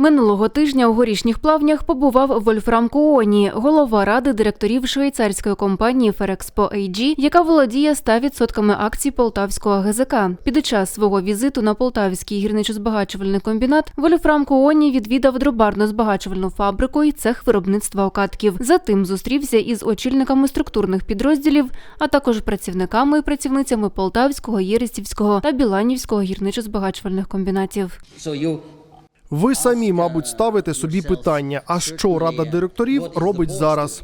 Минулого тижня у горішніх плавнях побував Вольфрам Куоні, голова ради директорів швейцарської компанії Ферекспо AG, яка володіє 100% акцій Полтавського ГЗК. Під час свого візиту на Полтавський гірничо-збагачувальний комбінат Вольфрам Куоні відвідав дробарно-збагачувальну фабрику і цех виробництва окатків. Затим зустрівся із очільниками структурних підрозділів, а також працівниками і працівницями Полтавського, Єрестівського та Біланівського гірничо-збагачувальних комбінатів. Ви самі, мабуть, ставите собі питання: а що рада директорів робить зараз?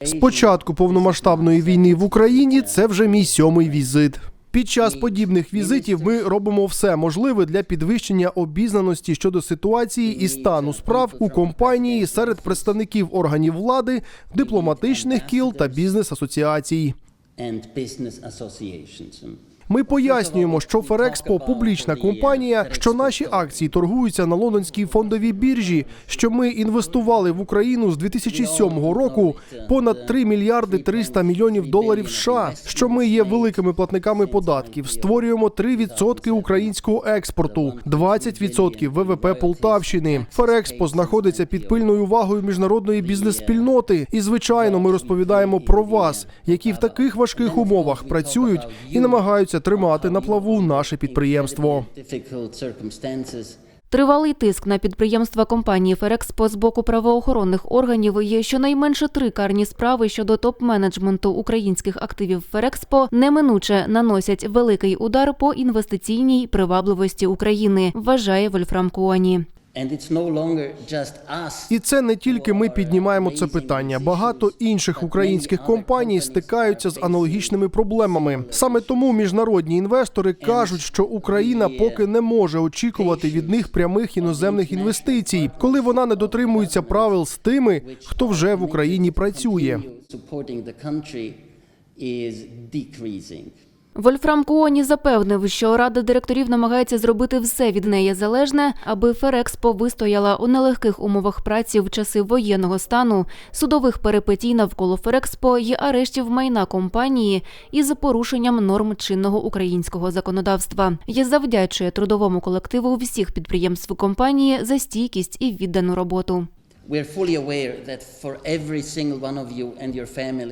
З початку повномасштабної війни в Україні це вже мій сьомий візит. Під час подібних візитів ми робимо все можливе для підвищення обізнаності щодо ситуації і стану справ у компанії серед представників органів влади, дипломатичних кіл та business associations. Ми пояснюємо, що Ферекспо публічна компанія, що наші акції торгуються на лондонській фондовій біржі, що ми інвестували в Україну з 2007 року понад 3 мільярди 300 мільйонів доларів США, що ми є великими платниками податків, створюємо 3% українського експорту, 20% ВВП Полтавщини. Ферекспо знаходиться під пильною увагою міжнародної бізнес-спільноти. І звичайно, ми розповідаємо про вас, які в таких важких умовах працюють і намагаються тримати на плаву наше підприємство. Тривалий тиск на підприємства компанії Ферекспо з боку правоохоронних органів є щонайменше три карні справи щодо топ-менеджменту українських активів Ферекспо неминуче наносять великий удар по інвестиційній привабливості України, вважає Вольфрам Куані. І це не тільки ми піднімаємо це питання. Багато інших українських компаній стикаються з аналогічними проблемами. Саме тому міжнародні інвестори кажуть, що Україна поки не може очікувати від них прямих іноземних інвестицій, коли вона не дотримується правил з тими, хто вже в Україні працює. Вольфрам Куоні запевнив, що рада директорів намагається зробити все від неї залежне, аби Ферекспо вистояла у нелегких умовах праці в часи воєнного стану, судових перипетій навколо Ферекспо і арештів майна компанії із порушенням норм чинного українського законодавства. І завдячує трудовому колективу всіх підприємств компанії за стійкість і віддану роботу.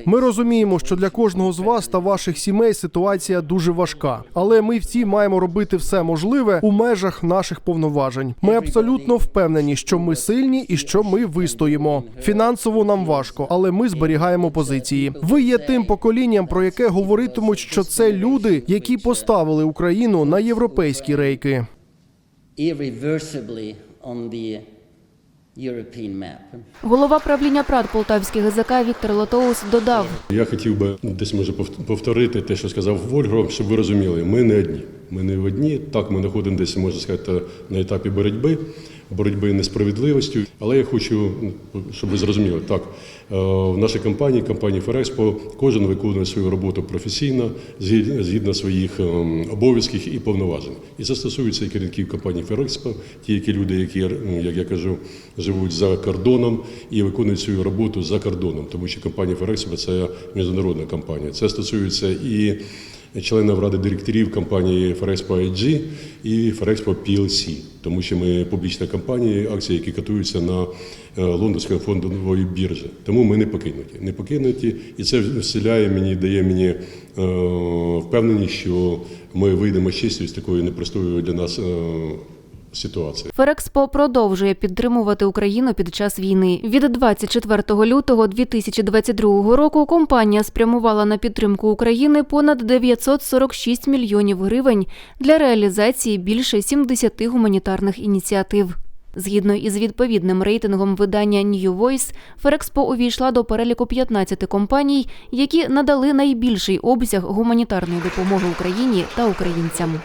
Ми розуміємо, що для кожного з вас та ваших сімей ситуація дуже важка, але ми всі маємо робити все можливе у межах наших повноважень. Ми абсолютно впевнені, що ми сильні і що ми вистоїмо. Фінансово нам важко, але ми зберігаємо позиції. Ви є тим поколінням, про яке говоритимуть, що це люди, які поставили Україну на європейські рейки. Голова правління ПРАД Полтавський ГЗК Віктор Лотоус додав. Я хотів би десь може повт- повторити те, що сказав Вольгром, щоб ви розуміли, ми не одні. Ми не одні. Так, ми знаходимо десь, можна сказати, на етапі боротьби, боротьби несправедливістю. Але я хочу, щоб ви зрозуміли, так, е, в нашій компанії, компанії Ферекспо, кожен виконує свою роботу професійно, згідно своїх ем, обов'язків і повноважень. І це стосується і керівників компанії Ферекспо, ті, які люди, які, як я кажу, живуть за кордоном і виконують свою роботу за кордоном, тому що компанія Ферекспо це міжнародна компанія. Це стосується і членів ради директорів компанії Ферекспо IG і Ферекспо PLC, тому що ми публічна компанія, акції, які котуються на е, лондонській фондовій біржі. Тому ми не покинуті. Не покинуті, і це вселяє мені, дає мені е, впевненість, що ми вийдемо з з такої непростої для нас е, ситуації. Ферекспо продовжує підтримувати Україну під час війни. Від 24 лютого 2022 року компанія спрямувала на підтримку України понад 946 мільйонів гривень для реалізації більше 70 гуманітарних ініціатив. Згідно із відповідним рейтингом видання New Voice, Ферекспо увійшла до переліку 15 компаній, які надали найбільший обсяг гуманітарної допомоги Україні та українцям.